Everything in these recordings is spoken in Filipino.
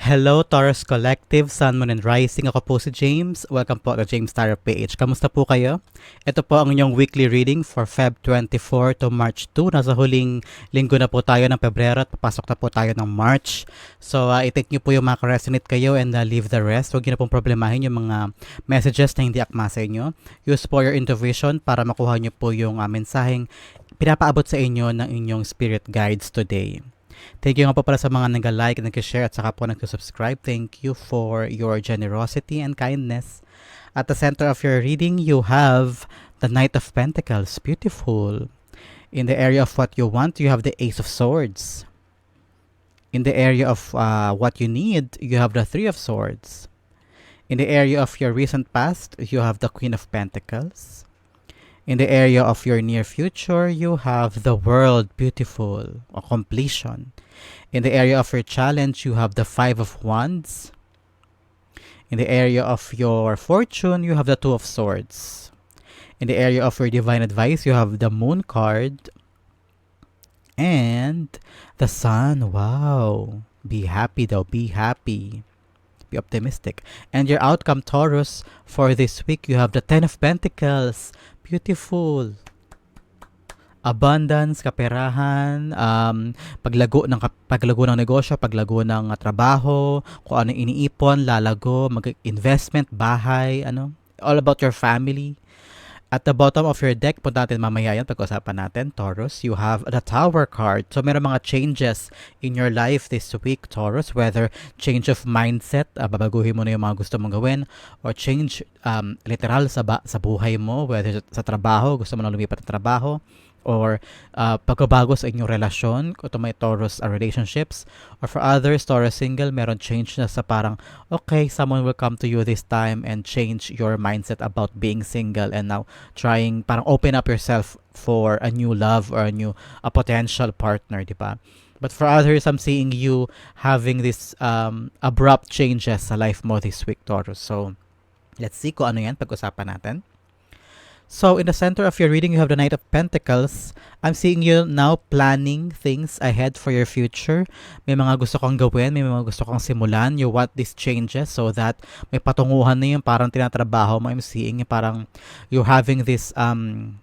Hello Taurus Collective, Sun, Moon, and Rising. Ako po si James. Welcome po to James Tarot PH. Kamusta po kayo? Ito po ang inyong weekly reading for Feb 24 to March 2. Nasa huling linggo na po tayo ng Pebrero at papasok na po tayo ng March. So, uh, i-take nyo po yung mga resonate kayo and uh, leave the rest. Huwag nyo na pong problemahin yung mga messages na hindi akma sa inyo. Use po your intuition para makuha nyo po yung uh, mensaheng pinapaabot sa inyo ng inyong spirit guides today. Thank you nga po pala sa mga nag-like, nag-share at saka po nag-subscribe. Thank you for your generosity and kindness. At the center of your reading, you have the Knight of Pentacles. Beautiful. In the area of what you want, you have the Ace of Swords. In the area of uh, what you need, you have the Three of Swords. In the area of your recent past, you have the Queen of Pentacles. In the area of your near future, you have the world beautiful completion. In the area of your challenge, you have the Five of Wands. In the area of your fortune, you have the Two of Swords. In the area of your divine advice, you have the Moon card. And the Sun. Wow. Be happy though. Be happy. Be optimistic. And your outcome, Taurus, for this week, you have the Ten of Pentacles. Beautiful. Abundance, kaperahan, um, paglago ng paglago ng negosyo, paglago ng uh, trabaho, kung ano iniipon, lalago, mag-investment, bahay, ano, all about your family. At the bottom of your deck, punta natin mamaya yan, pag-usapan natin, Taurus, you have the Tower card. So, meron mga changes in your life this week, Taurus, whether change of mindset, uh, babaguhin mo na yung mga gusto mong gawin, or change um, literal sa, ba- sa buhay mo, whether sa trabaho, gusto mo na lumipat ng trabaho, or uh, pagbabago sa inyong relasyon, kung may Taurus uh, relationships, or for others, Taurus single, meron change na sa parang, okay, someone will come to you this time and change your mindset about being single and now trying, parang open up yourself for a new love or a new, a potential partner, di ba? But for others, I'm seeing you having this um, abrupt changes sa life mo this week, Taurus. So, let's see kung ano yan, pag-usapan natin. So, in the center of your reading, you have the Knight of Pentacles. I'm seeing you now planning things ahead for your future. May mga gusto kang gawin, may mga gusto kang simulan. You want these changes so that may patunguhan na yung parang tinatrabaho mo. I'm seeing yung parang you're having this um,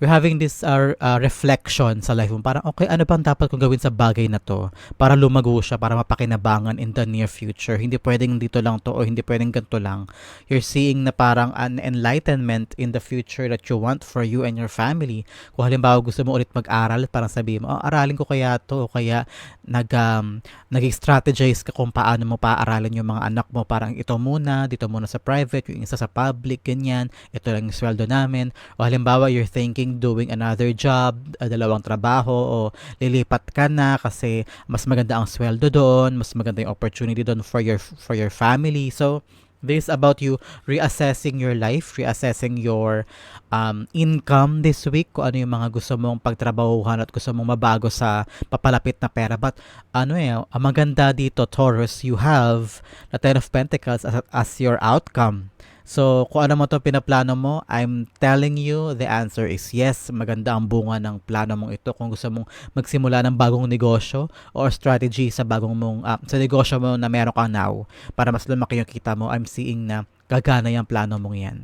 you're having this uh, uh, reflection sa life mo. Parang, okay, ano bang dapat kong gawin sa bagay na to para lumago siya, para mapakinabangan in the near future. Hindi pwedeng dito lang to o hindi pwedeng ganito lang. You're seeing na parang an enlightenment in the future that you want for you and your family. Kung halimbawa gusto mo ulit mag-aral, parang sabihin mo, oh, aralin ko kaya to o kaya nag, um, nag-strategize ka kung paano mo paaralin yung mga anak mo. Parang ito muna, dito muna sa private, yung isa sa public, ganyan. Ito lang yung sweldo namin. O halimbawa, you're thinking doing another job, uh, dalawang trabaho, o lilipat ka na kasi mas maganda ang sweldo doon, mas maganda yung opportunity doon for your for your family. So, this is about you reassessing your life, reassessing your um, income this week, kung ano yung mga gusto mong pagtrabahuhan at gusto mong mabago sa papalapit na pera. But ano eh, ang maganda dito, Taurus, you have the Ten of Pentacles as, as your outcome. So, kung ano mo to pinaplano mo, I'm telling you, the answer is yes. Maganda ang bunga ng plano mong ito. Kung gusto mong magsimula ng bagong negosyo or strategy sa bagong mong, uh, sa negosyo mo na meron kang now, para mas lumaki yung kita mo, I'm seeing na gagana yung plano mong yan.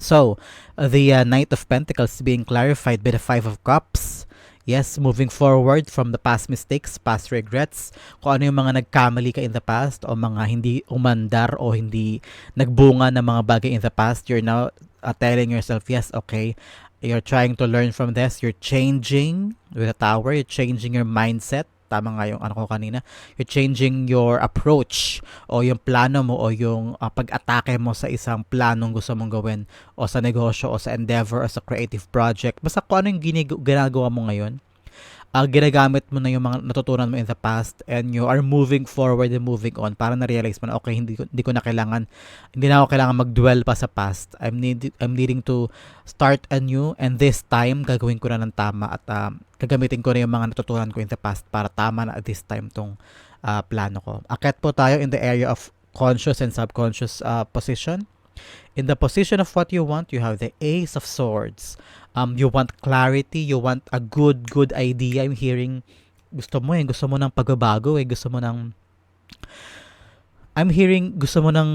So, the uh, Knight of Pentacles being clarified by the Five of Cups, Yes, moving forward from the past mistakes, past regrets, kung ano yung mga nagkamali ka in the past o mga hindi umandar o hindi nagbunga ng mga bagay in the past, you're now uh, telling yourself, yes, okay, you're trying to learn from this, you're changing with a tower, you're changing your mindset, tama nga yung ano ko kanina, you're changing your approach o yung plano mo o yung uh, pag-atake mo sa isang planong gusto mong gawin o sa negosyo o sa endeavor o sa creative project. Basta kung ano yung ginagawa mo ngayon, uh, ginagamit mo na yung mga natutunan mo in the past and you are moving forward and moving on para na-realize mo na okay hindi ko, hindi ko na kailangan hindi na ako kailangan mag-dwell pa sa past. I'm need I'm needing to start anew and this time gagawin ko na ng tama at um, gagamitin ko na yung mga natutunan ko in the past para tama na at this time tong uh, plano ko. Akit po tayo in the area of conscious and subconscious uh, position in the position of what you want you have the ace of swords um, you want clarity, you want a good, good idea. I'm hearing gusto mo eh, gusto mo ng pagbabago eh, gusto mo ng I'm hearing gusto mo ng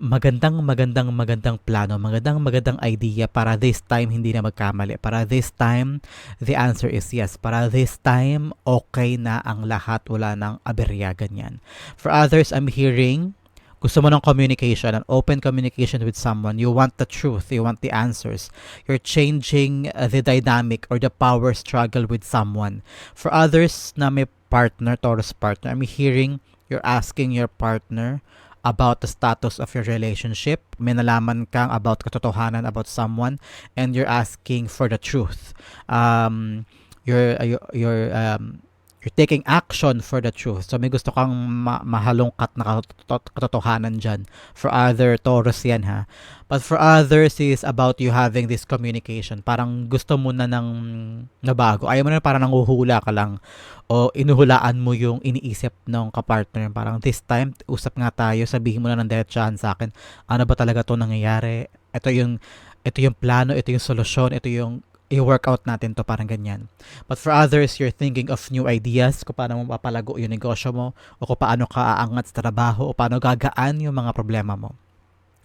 magandang magandang magandang plano, magandang magandang idea para this time hindi na magkamali. Para this time, the answer is yes. Para this time, okay na ang lahat, wala nang aberya, ganyan. For others, I'm hearing gusto mo ng communication, an open communication with someone. You want the truth, you want the answers. You're changing uh, the dynamic or the power struggle with someone. For others na may partner, Taurus partner, I'm hearing you're asking your partner about the status of your relationship. May nalaman kang about katotohanan about someone and you're asking for the truth. Um, you're, uh, you're, you're um, you're taking action for the truth. So may gusto kang ma- mahalongkat na katotohanan dyan. For other Taurus yan ha. But for others is about you having this communication. Parang gusto mo na ng nabago. Ayaw mo na parang nanguhula ka lang. O inuhulaan mo yung iniisip ng kapartner. Parang this time, usap nga tayo. Sabihin mo na ng diretsahan sa akin. Ano ba talaga to nangyayari? Ito yung ito yung plano, ito yung solusyon, ito yung i-work out natin to parang ganyan. But for others, you're thinking of new ideas kung paano mo papalago yung negosyo mo o kung paano ka aangat sa trabaho o paano gagaan yung mga problema mo.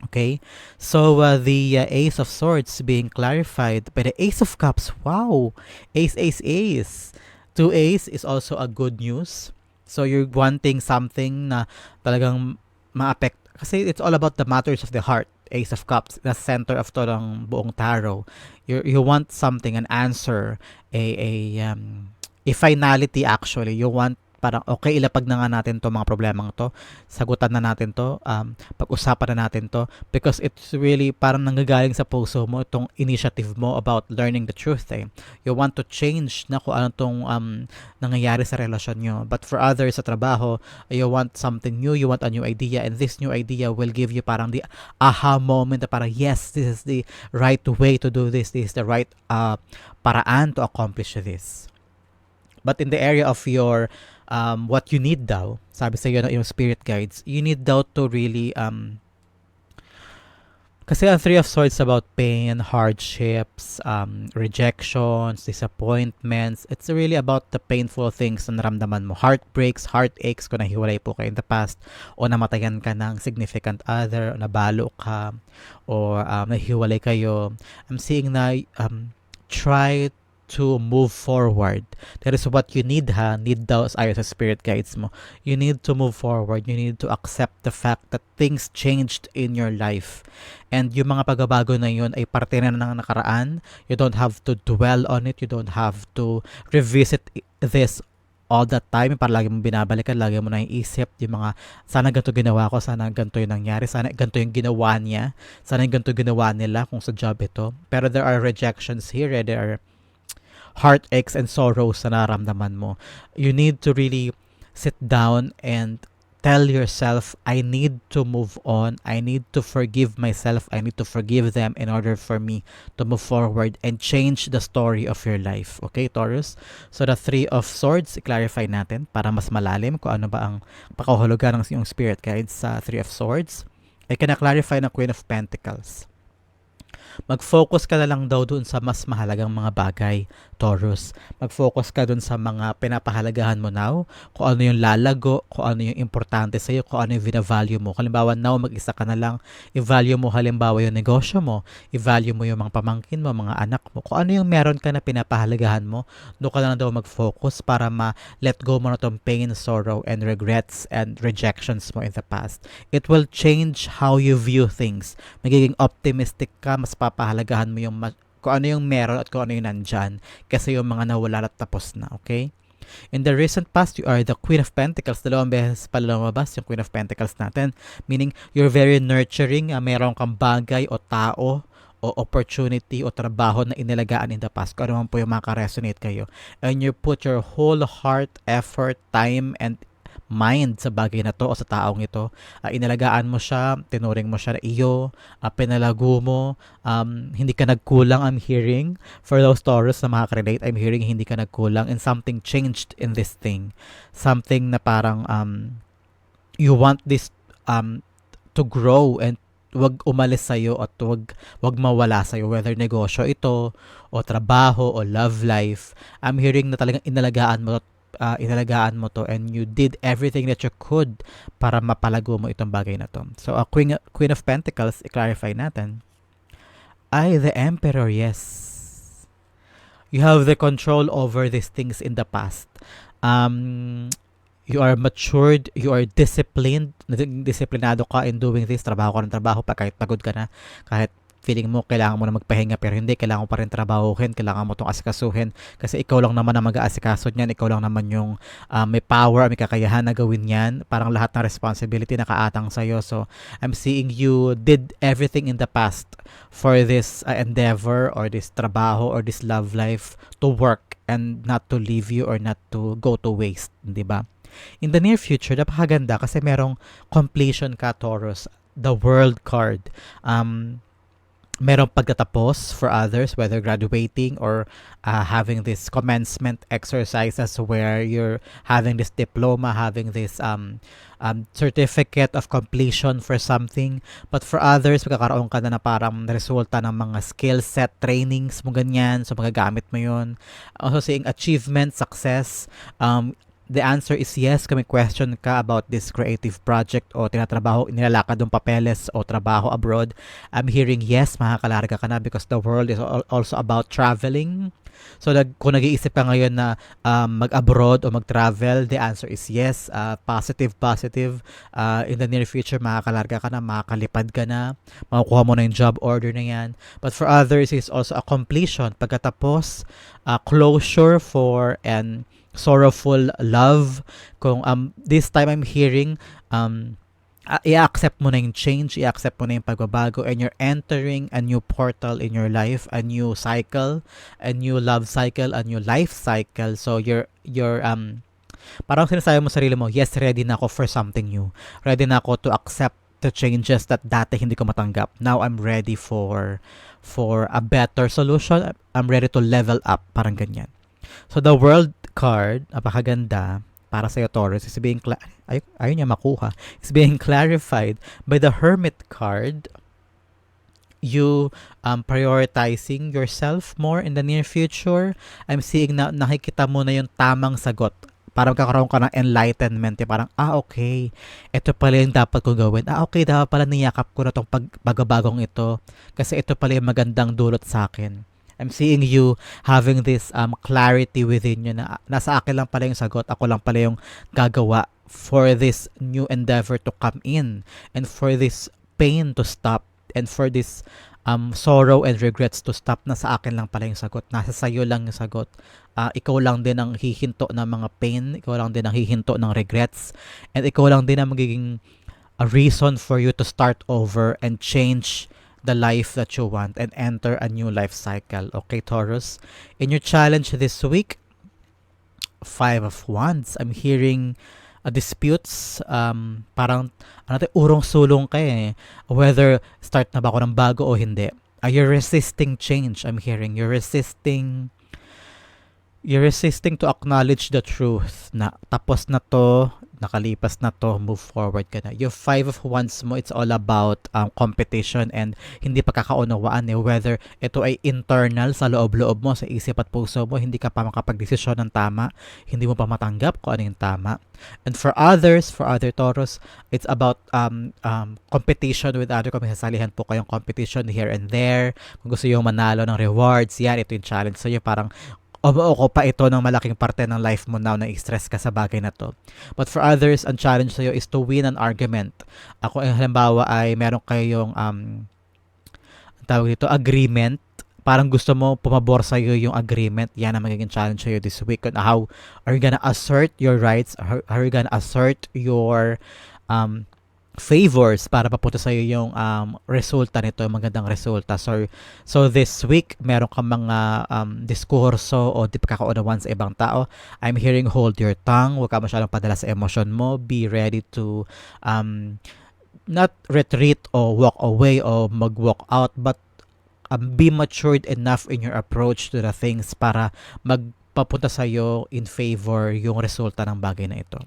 Okay? So, uh, the uh, Ace of Swords being clarified by the Ace of Cups. Wow! Ace, Ace, Ace. Two Ace is also a good news. So, you're wanting something na talagang ma-affect. Kasi it's all about the matters of the heart. Ace of Cups, the center of to ng buong tarot. You you want something, an answer, a a um, a finality actually. You want parang okay ilapag na nga natin to mga problemang to. Sagutan na natin to um, pag-usapan na natin to. Because it's really parang nanggagaling sa puso mo itong initiative mo about learning the truth eh. you want to change na kung ano tong um, nangyayari sa relasyon nyo. But for others sa trabaho you want something new you want a new idea and this new idea will give you parang the aha moment na parang yes this is the right way to do this this is the right uh, paraan to accomplish this. But in the area of your um, what you need daw, sabi sa iyo ng iyong spirit guides, you need daw to really um, kasi ang Three of Swords about pain, hardships, um, rejections, disappointments. It's really about the painful things na naramdaman mo. Heartbreaks, heartaches kung nahiwalay po kayo in the past o namatayan ka ng significant other, o nabalo ka, or um, nahiwalay kayo. I'm seeing na um, try to move forward. That is what you need ha. Need daw ayon sa spirit guides mo. You need to move forward. You need to accept the fact that things changed in your life. And yung mga pagbabago na yun ay parte na ng nakaraan. You don't have to dwell on it. You don't have to revisit this all the time, para lagi mo binabalikan, lagi mo na iisip yung mga, sana ganito ginawa ko, sana ganito yung nangyari, sana ganito yung ginawa niya, sana ganito ginawa nila kung sa job ito. Pero there are rejections here, eh. there are heartaches and sorrows na naramdaman mo. You need to really sit down and tell yourself, I need to move on. I need to forgive myself. I need to forgive them in order for me to move forward and change the story of your life. Okay, Taurus? So, the Three of Swords, i-clarify natin para mas malalim kung ano ba ang pakahulugan ng iyong spirit guides sa Three of Swords. I can clarify ng Queen of Pentacles mag-focus ka na lang daw doon sa mas mahalagang mga bagay, Taurus. Mag-focus ka doon sa mga pinapahalagahan mo now, kung ano yung lalago, kung ano yung importante sa'yo, kung ano yung vina-value mo. Halimbawa, now mag-isa ka na lang, i-value mo halimbawa yung negosyo mo, i-value mo yung mga pamangkin mo, mga anak mo, kung ano yung meron ka na pinapahalagahan mo, doon ka na daw mag-focus para ma-let go mo na tong pain, sorrow, and regrets and rejections mo in the past. It will change how you view things. Magiging optimistic ka, mas pa papahalagahan mo yung kung ano yung meron at kung ano yung nandyan kasi yung mga nawala at tapos na, okay? In the recent past, you are the Queen of Pentacles. Dalawang beses pala lumabas yung Queen of Pentacles natin. Meaning, you're very nurturing. Uh, meron kang bagay o tao o opportunity o trabaho na inilagaan in the past. Kung ano man po yung makaresonate kayo. And you put your whole heart, effort, time, and mind sa bagay na to o sa taong ito. Uh, inalagaan mo siya, tinuring mo siya na iyo, uh, pinalago mo, um, hindi ka nagkulang, I'm hearing. For those Taurus na makaka-relate, I'm hearing hindi ka nagkulang and something changed in this thing. Something na parang um, you want this um, to grow and wag umalis sa iyo at wag wag mawala sa iyo whether negosyo ito o trabaho o love life I'm hearing na talagang inalagaan mo ah, inalagaan mo to and you did everything that you could para mapalago mo itong bagay na to. So, a Queen, Queen of Pentacles, i-clarify natin. Ay, the Emperor, yes. You have the control over these things in the past. Um, you are matured, you are disciplined, disiplinado ka in doing this, trabaho ka ng trabaho pa kahit pagod ka na, kahit feeling mo kailangan mo na magpahinga pero hindi, kailangan mo pa rin trabahuhin, kailangan mo itong asikasuhin kasi ikaw lang naman ang mag-aasikaso niyan, ikaw lang naman yung uh, may power, may kakayahan na gawin yan, parang lahat ng responsibility nakaatang sa'yo. So, I'm seeing you did everything in the past for this uh, endeavor or this trabaho or this love life to work and not to leave you or not to go to waste, di ba? In the near future, napakaganda kasi merong completion ka, Taurus, the world card. Um, merong pagtatapos for others, whether graduating or uh, having this commencement exercises where you're having this diploma, having this um, um, certificate of completion for something. But for others, magkakaroon ka na na parang resulta ng mga skill set trainings mo ganyan. So, magagamit mo yun. Also seeing achievement, success, um, the answer is yes kung may question ka about this creative project o tinatrabaho, nilalakad ng papeles o trabaho abroad, I'm hearing yes, makakalarga ka na because the world is also about traveling. So nag, kung nag-iisip ka ngayon na um, mag-abroad o mag-travel, the answer is yes. Uh, positive, positive. Uh, in the near future, makakalarga ka na, makakalipad ka na, makukuha mo na yung job order na yan. But for others, it's also a completion. Pagkatapos, uh, closure for and sorrowful love. Kung um, this time I'm hearing um, uh, i-accept mo na yung change, i-accept mo na yung pagbabago, and you're entering a new portal in your life, a new cycle, a new love cycle, a new life cycle. So you're you're um parang sinasabi mo sarili mo, yes, ready na ako for something new. Ready na ako to accept the changes that dati hindi ko matanggap. Now I'm ready for for a better solution. I'm ready to level up, parang ganyan. So the world card, napakaganda para sa Taurus is being cla- ay, ayun niya makuha is being clarified by the hermit card you um, prioritizing yourself more in the near future I'm seeing na nakikita mo na yung tamang sagot para magkakaroon ka ng enlightenment. Eh, parang, ah, okay, ito pala yung dapat ko gawin. Ah, okay, dapat pala niyakap ko na itong pag- pagbabagong ito. Kasi ito pala yung magandang dulot sa akin. I'm seeing you having this um, clarity within you na nasa akin lang pala yung sagot, ako lang pala yung gagawa for this new endeavor to come in and for this pain to stop and for this um, sorrow and regrets to stop na sa akin lang pala yung sagot. Nasa sayo lang yung sagot. Uh, ikaw lang din ang hihinto ng mga pain. Ikaw lang din ang hihinto ng regrets. And ikaw lang din ang magiging a reason for you to start over and change the life that you want and enter a new life cycle. Okay, Taurus? In your challenge this week, Five of Wands, I'm hearing uh, disputes, um, parang, ano tayo, urong-sulong ka eh. Whether start na ba ako ng bago o hindi. Are you resisting change? I'm hearing you're resisting you're resisting to acknowledge the truth na tapos na to, nakalipas na to, move forward ka na. Yung five of wands mo, it's all about um, competition and hindi pa kakaunawaan eh, whether ito ay internal sa loob-loob mo, sa isip at puso mo, hindi ka pa makapag-desisyon ng tama, hindi mo pa matanggap kung ano yung tama. And for others, for other Taurus, it's about um, um, competition with other kung sasalihan po kayong competition here and there. Kung gusto yung manalo ng rewards, yan, ito yung challenge sa'yo. Parang o pa ito ng malaking parte ng life mo now na stress ka sa bagay na to. But for others, ang challenge sa'yo is to win an argument. Ako, eh, halimbawa ay meron kayong um, tawag dito, agreement parang gusto mo pumabor sa yung agreement, yan ang magiging challenge sa iyo this week. On how are you gonna assert your rights? How are you gonna assert your um, favors para papunta sa iyo yung um, resulta nito, yung magandang resulta. So, so this week, meron kang mga um, diskurso o di pagkakaunawan sa ibang tao. I'm hearing hold your tongue, huwag ka masyadong padala sa emosyon mo. Be ready to um, not retreat o walk away o mag-walk out, but um, be matured enough in your approach to the things para magpapunta sa iyo in favor yung resulta ng bagay na ito.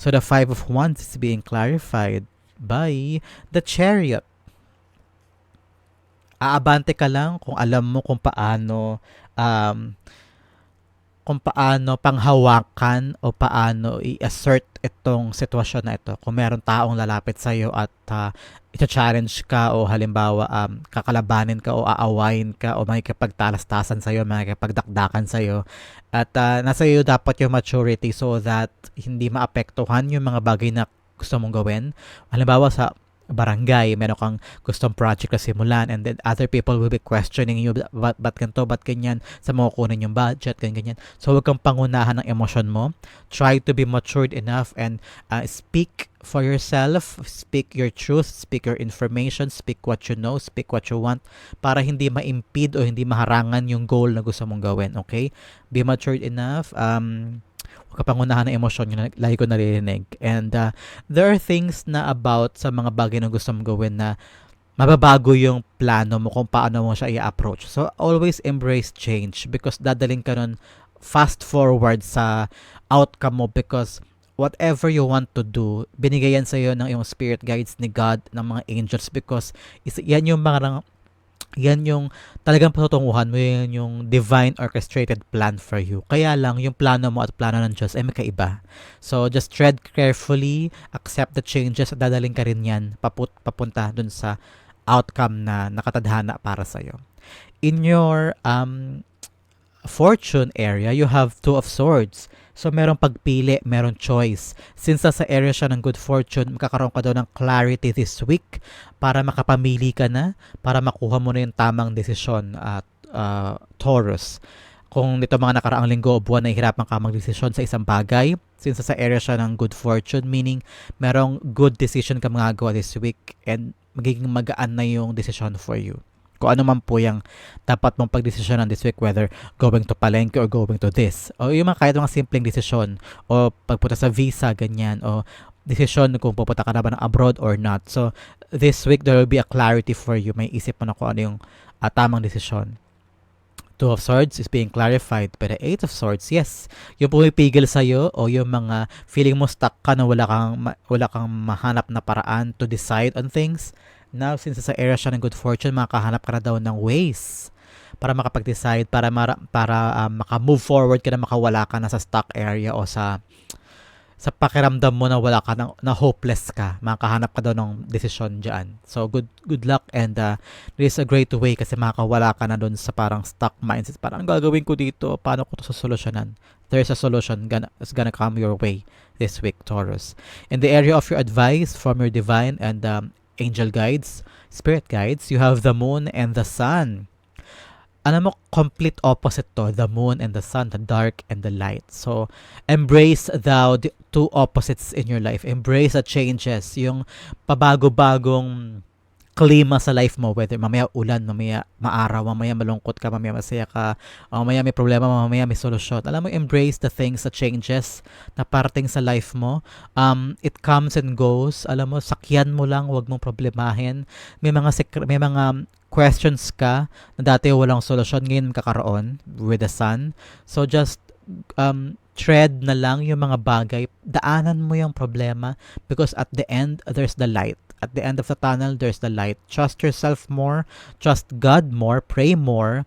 So the five of wands is being clarified by the chariot. Aabante ka lang kung alam mo kung paano um, kung paano panghawakan o paano i-assert itong sitwasyon na ito. Kung meron taong lalapit sa iyo at uh, i-challenge ka o halimbawa um, kakalabanin ka o aawayin ka o makikipagtalastasan sa iyo, makikipagdakdakan sa iyo. At uh, nasa iyo dapat yung maturity so that hindi maapektuhan yung mga bagay na gusto mong gawin. Halimbawa sa barangay, meron kang gustong project na simulan and then other people will be questioning you, ba't, ba't ganito, ba't ganyan, sa mga kunin yung budget, ganyan, ganyan. So, huwag kang pangunahan ng emosyon mo. Try to be matured enough and uh, speak for yourself, speak your truth, speak your information, speak what you know, speak what you want para hindi ma-impede o hindi maharangan yung goal na gusto mong gawin, okay? Be matured enough, um, kapangunahan ng emosyon yun, lagi ko naririnig. And uh, there are things na about sa mga bagay na gusto mong gawin na mababago yung plano mo kung paano mo siya i-approach. So, always embrace change because dadaling ka nun fast forward sa outcome mo because whatever you want to do, binigay yan sa iyo ng yung spirit guides ni God, ng mga angels because is, yan yung mga yan yung talagang patutunguhan mo yun yung divine orchestrated plan for you. Kaya lang, yung plano mo at plano ng Diyos ay magkaiba. So, just tread carefully, accept the changes at dadaling ka rin yan paput papunta dun sa outcome na nakatadhana para sa'yo. In your um, fortune area, you have two of swords. So, merong pagpili, merong choice. Since sa area siya ng good fortune, magkakaroon ka daw ng clarity this week para makapamili ka na, para makuha mo na yung tamang desisyon at uh, Taurus. Kung nito mga nakaraang linggo o buwan na hirapan ka magdesisyon sa isang bagay, since sa area siya ng good fortune, meaning merong good decision ka magagawa this week and magiging magaan na yung decision for you kung ano man po yung dapat mong pagdesisyonan this week whether going to palengke or going to this. O yung mga kahit mga simpleng desisyon o pagpunta sa visa ganyan o desisyon kung pupunta ka na ba ng abroad or not. So this week there will be a clarity for you. May isip mo na kung ano yung uh, tamang desisyon. Two of Swords is being clarified the Eight of Swords. Yes, yung pumipigil sa iyo o yung mga feeling mo stuck ka na wala kang wala kang mahanap na paraan to decide on things Now, since sa area siya ng good fortune, makahanap ka na daw ng ways para makapag-decide, para, mara, para um, maka-move forward ka na makawala ka na sa stuck area o sa sa pakiramdam mo na wala ka na, na hopeless ka, makahanap ka daw ng decision diyan. So good good luck and uh, this is a great way kasi makakawala ka na doon sa parang stuck mindset. Parang ang gagawin ko dito, paano ko to solusyonan? There's a solution gonna, is gonna come your way this week, Taurus. In the area of your advice from your divine and um, angel guides, spirit guides, you have the moon and the sun. Ano mo, complete opposite to, the moon and the sun, the dark and the light. So, embrace thou the two opposites in your life. Embrace the changes, yung pabago-bagong klima sa life mo, whether mamaya ulan, mamaya maaraw, mamaya malungkot ka, mamaya masaya ka, mamaya may problema, mamaya may solusyon. Alam mo, embrace the things, the changes na parating sa life mo. Um, it comes and goes. Alam mo, sakyan mo lang, wag mong problemahin. May mga, secret, may mga questions ka na dati walang solusyon, ngayon kakaroon with the sun. So just um, tread na lang yung mga bagay, daanan mo yung problema because at the end, there's the light at the end of the tunnel, there's the light. Trust yourself more. Trust God more. Pray more.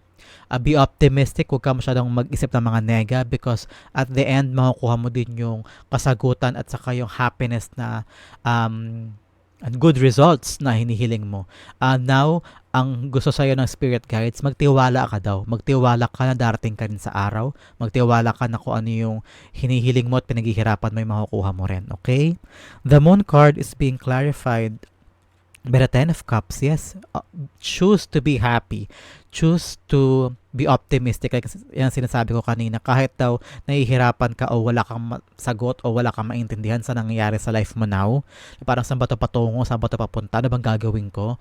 Uh, be optimistic. Huwag ka masyadong mag-isip ng mga nega because at the end, makukuha mo din yung kasagutan at saka yung happiness na um, and good results na hinihiling mo. Uh, now, ang gusto sa'yo ng spirit guides, magtiwala ka daw. Magtiwala ka na darating ka rin sa araw. Magtiwala ka na kung ano yung hinihiling mo at pinaghihirapan mo yung makukuha mo rin. Okay? The moon card is being clarified by the Ten of Cups. Yes, uh, choose to be happy. Choose to be optimistic. Like yan sinasabi ko kanina. Kahit daw nahihirapan ka o wala kang sagot o wala kang maintindihan sa nangyayari sa life mo now. Parang saan ba ito patungo? Saan ba ito papunta? Ano bang gagawin ko?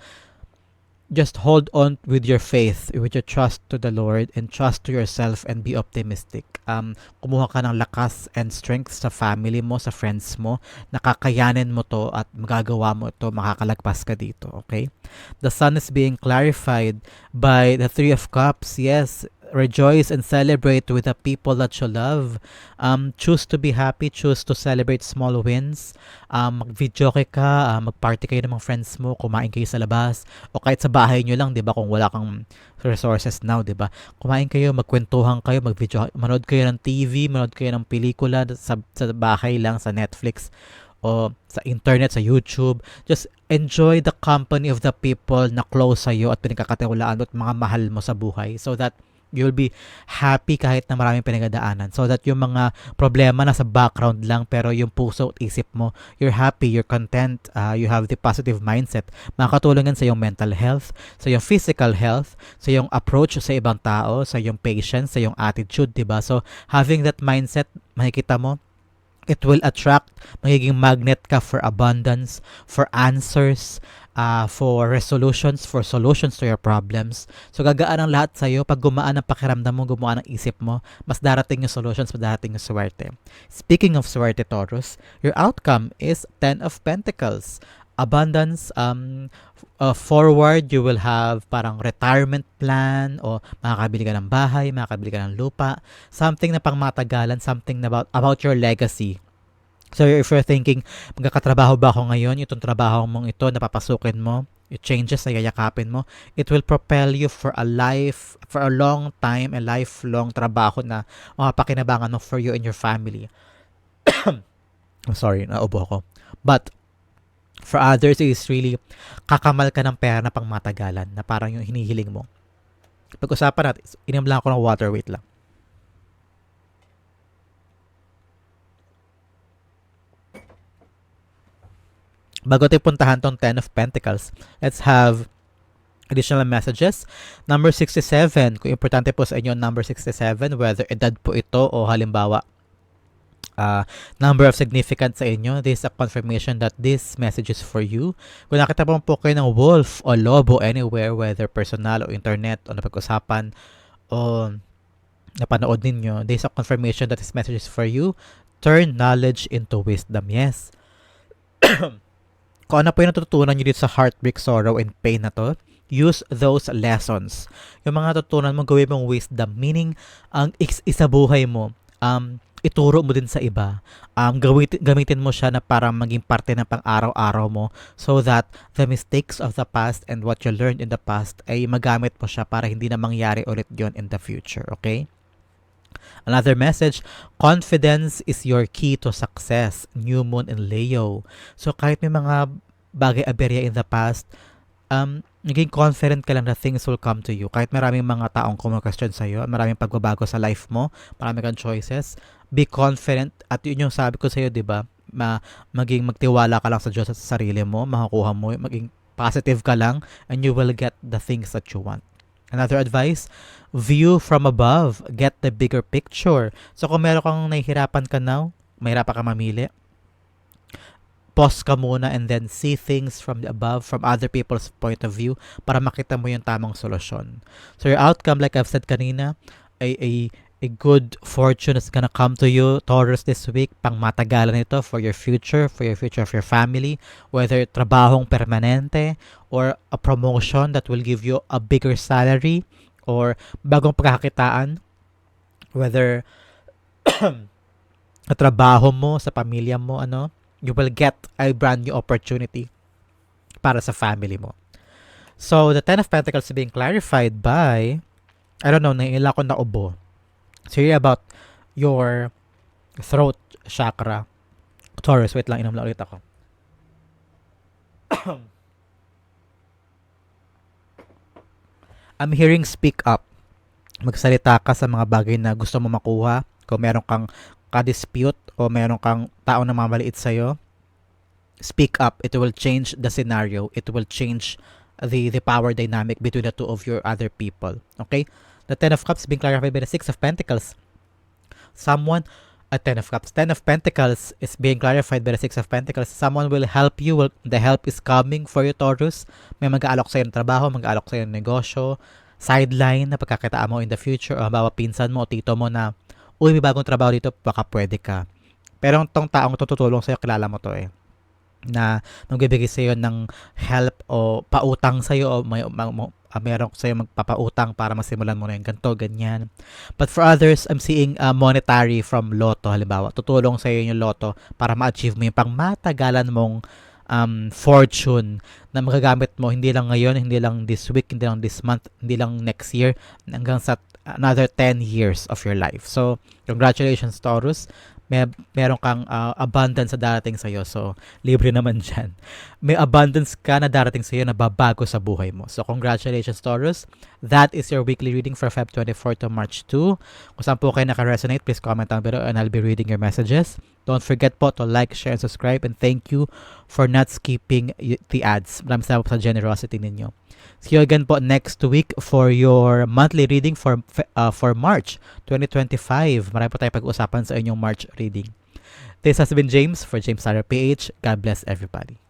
Just hold on with your faith, with your trust to the Lord and trust to yourself and be optimistic. Um, kumuha ka ng lakas and strength sa family mo, sa friends mo, nakakayanin mo to at magagawa mo to, makakalagpas ka dito, okay? The sun is being clarified by the Three of Cups. Yes, rejoice and celebrate with the people that you love. Um, choose to be happy, choose to celebrate small wins. Um, mag-video ka, uh, mag-party kayo ng mga friends mo, kumain kayo sa labas, o kahit sa bahay nyo lang, di ba, kung wala kang resources now, di ba? Kumain kayo, magkwentuhan kayo, mag-video, manood kayo ng TV, manood kayo ng pelikula sa, sa bahay lang, sa Netflix o sa internet, sa YouTube. Just enjoy the company of the people na close sa iyo at pinagkakatiwalaan at mga mahal mo sa buhay so that you'll be happy kahit na maraming pinagdaanan. So that yung mga problema nasa background lang pero yung puso at isip mo, you're happy, you're content, uh, you have the positive mindset. Makakatulong sa yung mental health, sa yung physical health, sa yung approach sa ibang tao, sa yung patience, sa yung attitude, 'di ba? So having that mindset, makikita mo it will attract, magiging magnet ka for abundance, for answers, uh, for resolutions, for solutions to your problems. So gagaan ang lahat sa'yo. Pag gumaan ang pakiramdam mo, gumaan ang isip mo, mas darating yung solutions, mas darating yung swerte. Speaking of swerte, Taurus, your outcome is 10 of Pentacles. Abundance, um, uh, forward, you will have parang retirement plan o makakabili ka ng bahay, makakabili ka ng lupa, something na pang matagalan, something about, about your legacy So if you're thinking, magkakatrabaho ba ako ngayon, itong trabaho mong ito, napapasukin mo, it changes na yayakapin mo, it will propel you for a life, for a long time, a lifelong trabaho na makapakinabangan mo for you and your family. I'm sorry, naubo ako. But, for others, it is really kakamal ka ng pera na pang matagalan, na parang yung hinihiling mo. Pag-usapan natin, inom lang ako ng water, wait lang. Bago tayo puntahan tong 10 of Pentacles, let's have additional messages. Number 67, kung importante po sa inyo number 67, whether edad po ito o halimbawa uh, number of significant sa inyo, this is a confirmation that this message is for you. Kung nakita po po kayo ng wolf o lobo anywhere, whether personal o internet o napag-usapan o napanood ninyo, this is a confirmation that this message is for you. Turn knowledge into wisdom. Yes. kung ano po yung natutunan nyo dito sa heartbreak, sorrow, and pain na to, use those lessons. Yung mga natutunan mo, gawin mong wisdom. Meaning, ang is- isa buhay mo, um, ituro mo din sa iba. Um, gamitin, gamitin mo siya na para maging parte ng pang-araw-araw mo so that the mistakes of the past and what you learned in the past ay magamit mo siya para hindi na mangyari ulit yon in the future. Okay? Another message, confidence is your key to success. New Moon in Leo. So kahit may mga bagay aberya in the past, um, naging confident ka lang na things will come to you. Kahit maraming mga taong kumu-question sa'yo, maraming pagbabago sa life mo, marami kang choices, be confident. At yun yung sabi ko sa'yo, di ba? Ma maging magtiwala ka lang sa Diyos at sa sarili mo, makukuha mo, maging positive ka lang, and you will get the things that you want. Another advice, view from above, get the bigger picture. So kung meron kang nahihirapan ka now, mahirapan ka mamili, pause ka muna and then see things from the above, from other people's point of view para makita mo yung tamang solusyon. So your outcome, like I've said kanina, ay, ay a good fortune is gonna come to you, Taurus, this week, pang matagalan ito for your future, for your future of your family, whether trabahong permanente or a promotion that will give you a bigger salary or bagong pagkakakitaan, whether trabaho mo sa pamilya mo, ano, you will get a brand new opportunity para sa family mo. So, the Ten of Pentacles being clarified by, I don't know, naila ko na ubo So here about your throat chakra. Taurus, wait lang, inom lang ulit ako. I'm hearing speak up. Magsalita ka sa mga bagay na gusto mo makuha. Kung meron kang ka-dispute o meron kang tao na mamaliit sa'yo, speak up. It will change the scenario. It will change the the power dynamic between the two of your other people. Okay? The Ten of Cups being clarified by the Six of Pentacles. Someone, a Ten of Cups, Ten of Pentacles is being clarified by the Six of Pentacles. Someone will help you. Will, the help is coming for you, Taurus. May mag-aalok sa'yo ng trabaho, mag-aalok sa'yo ng negosyo, sideline na pagkakitaan mo in the future, o halimbawa pinsan mo o tito mo na, uy, may bagong trabaho dito, baka pwede ka. Pero tong taong tututulong sa'yo, kilala mo to eh na magbibigay sa iyo ng help o pautang sa iyo o may, uh, meron sa'yo magpapautang para masimulan mo na yung ganito, ganyan. But for others, I'm seeing uh, monetary from Lotto, halimbawa. Tutulong sa'yo yung Lotto para ma-achieve mo yung pang matagalan mong um, fortune na magagamit mo hindi lang ngayon, hindi lang this week, hindi lang this month, hindi lang next year, hanggang sa another 10 years of your life. So, congratulations Taurus. May meron kang uh, abundance sa darating sa iyo. So, libre naman diyan. May abundance ka na darating sa iyo na babago sa buhay mo. So, congratulations Taurus. That is your weekly reading for Feb 24 to March 2. Kung saan po kayo naka-resonate, please comment down below and I'll be reading your messages. Don't forget po to like, share, and subscribe. And thank you for not skipping the ads. Maraming salamat sa generosity ninyo. See you again po next week for your monthly reading for uh, for March 2025. Marami po tayo pag-usapan sa inyong March reading. This has been James for James Sarah PH. God bless everybody.